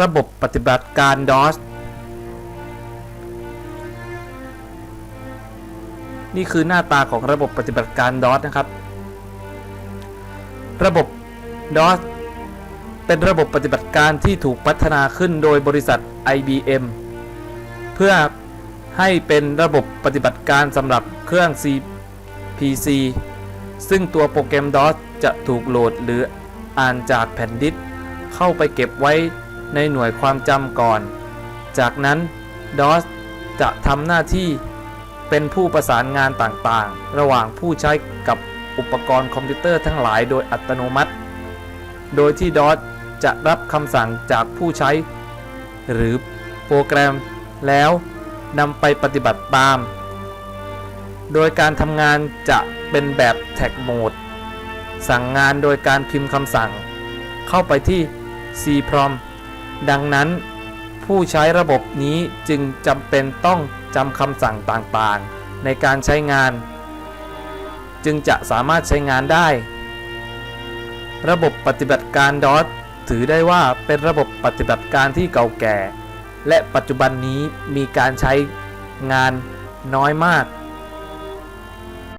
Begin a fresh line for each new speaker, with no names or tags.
ระบบปฏิบัติการ DOS นี่คือหน้าตาของระบบปฏิบัติการ DOS นะครับ ระบบ DOS เป็นระบบปฏิบัติการที่ถูกพัฒนาขึ้นโดยบริษัท IBM เพื่อให้เป็นระบบปฏิบัติการสำหรับเครื่อง PC ซึ่งตัวโปรแกรม DOS จะถูกโหลดหรืออ่านจากแผ่นดิสก์เข้าไปเก็บไว้ ในหน่วยความจำก่อน จากนั้น DOS จะทำหน้าที่เป็นผู้ประสานงานต่างๆ ระหว่างผู้ใช้กับอุปกรณ์คอมพิวเตอร์ทั้งหลายโดยอัตโนมัติ โดยที่ DOS จะรับคำสั่งจากผู้ใช้ หรือโปรแกรมแล้วนำไปปฏิบัติตาม โดยการทำงานจะเป็นแบบแท็กโหมด สั่งงานโดยการพิมพ์คำสั่ง เข้าไปที่ CPROM ดังนั้น ผู้ใช้ระบบนี้จึงจำเป็นต้องจำคำสั่งต่างๆ ในการใช้งาน จึงจะสามารถใช้งานได้ ระบบปฏิบัติการ DOS ถือได้ว่าเป็นระบบปฏิบัติการที่เก่าแก่ และปัจจุบันนี้มีการใช้งานน้อยมาก